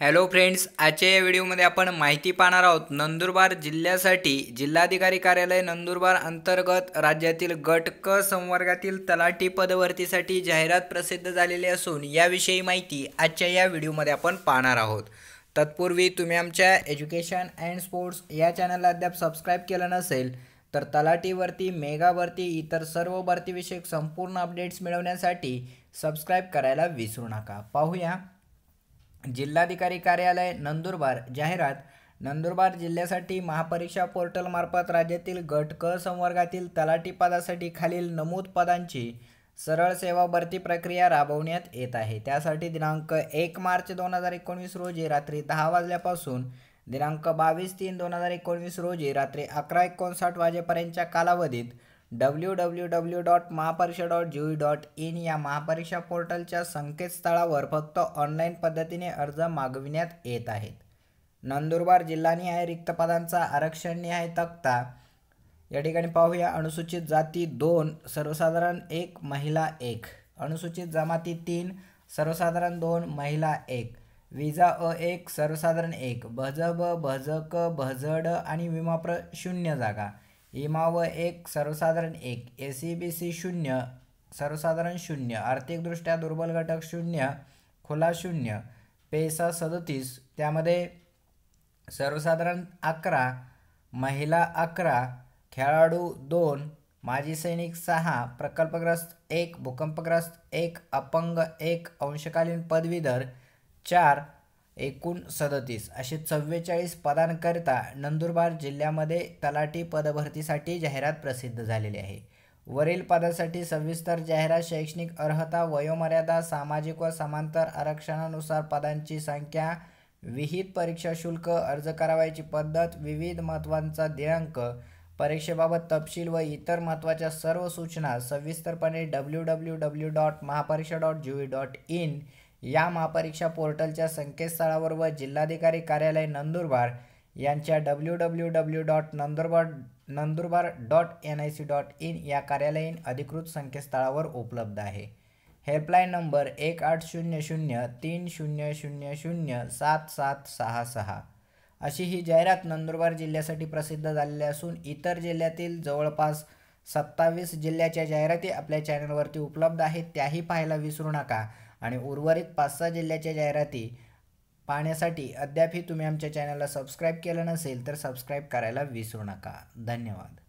Hello friends आजच्या या व्हिडिओमध्ये आपण माहिती पाहणार आहोत नंदुरबार जिल्ह्यासाठी जिल्हाधिकारी कार्यालय नंदुरबार अंतर्गत राज्यातील गट क संवर्गातील तलाठी पदभरतीसाठी जाहिरात प्रसिद्ध झालेली असून याविषयी माहिती आजच्या या व्हिडिओमध्ये आपण पाहणार आहोत. तत्पूर्वी तुम्ही आमच्या एज्युकेशन अँड स्पोर्ट्स या चॅनलला अद्याप सबस्क्राईब केलं नसेल तर तलाटीवरती मेगावरती इतर सर्व भरतीविषयक संपूर्ण अपडेट्स मिळवण्यासाठी सबस्क्राईब करायला विसरू नका. पाहूया. जिल्हाधिकारी कार्यालय नंदुरबार जाहिरात नंदुरबार जिल्ह्यासाठी महापरीक्षा पोर्टलमार्फत राज्यातील गट क संवर्गातील तलाठी पदासाठी खालील नमूद पदांची सरळ सेवा भरती प्रक्रिया राबवण्यात येत आहे. त्यासाठी दिनांक एक मार्च दोन हजार एकोणवीस रोजी रात्री दहा वाजल्यापासून दिनांक बावीस तीन दोन हजार एकोणवीस रोजी रात्री अकरा एकोणसाठ वाजेपर्यंतच्या कालावधीत W W W dot Mahapariksha dot G dot in या महापरीक्षा पोर्टलच्या संकेतस्थळावर फक्त ऑनलाईन पद्धतीने अर्ज मागविण्यात येत आहेत. नंदुरबार जिल्हानिहाय रिक्त पदांचा आरक्षणनिहाय तक्ता. या ठिकाणी पाहूया अनुसूचित जाती दोन सर्वसाधारण एक महिला एक. अनुसूचित जमाती तीन सर्वसाधारण दोन महिला एक. विजा अ एक सर्वसाधारण एक. भज ब भज क भजड आणि विमाप्र शून्य जागा. इमा व एक सर्वसाधारण एक ए सी बी सी शून्य सर्वसाधारण शून्य आर्थिकदृष्ट्या दुर्बल घटक शून्य खुला शून्य पेसा सदतीस त्यामध्ये सर्वसाधारण अकरा महिला अकरा खेळाडू दोन माजी सैनिक सहा प्रकल्पग्रस्त एक भूकंपग्रस्त एक अपंग एक अंशकालीन पदवीधर चार एकूण सदतीस. असे चव्वेचाळीस पदांकरिता नंदुरबार जिल्ह्यामध्ये तलाठी पदभरतीसाठी जाहिरात प्रसिद्ध झालेली आहे. वरील पदासाठी सविस्तर जाहिरात शैक्षणिक अर्हता वयोमर्यादा सामाजिक व समांतर आरक्षणानुसार पदांची संख्या विहित परीक्षा शुल्क अर्ज करावयाची पद्धत विविध महत्त्वांचा दिनांक परीक्षेबाबत तपशील व इतर महत्त्वाच्या सर्व सूचना सविस्तरपणे W W W dot Mahapariksha dot G dot in या महापरीक्षा पोर्टलच्या संकेतस्थळावर व जिल्हाधिकारी कार्यालय नंदुरबार यांच्या W W W dot Nandurbar Nandurbar dot N I C dot in या कार्यालयीन अधिकृत संकेतस्थळावर उपलब्ध आहे. हेल्पलाईन नंबर एक आठ शून्य शून्य तीन शून्य शून्य शून्य सात सात सहा सहा. अशी ही जाहिरात नंदुरबार जिल्ह्यासाठी प्रसिद्ध झालेली असून इतर जिल्ह्यातील जवळपास सत्तावीस जिल्ह्याच्या जाहिराती आपल्या चॅनलवरती उपलब्ध आहेत त्याही पाहायला विसरू नका. आणि उर्वरित पाच सहा जिल्ह्याच्या जाहिराती पाहण्यासाठी अद्यापही तुम्ही आमच्या चॅनलला सबस्क्राईब केलं नसेल तर सबस्क्राईब करायला विसरू नका. धन्यवाद.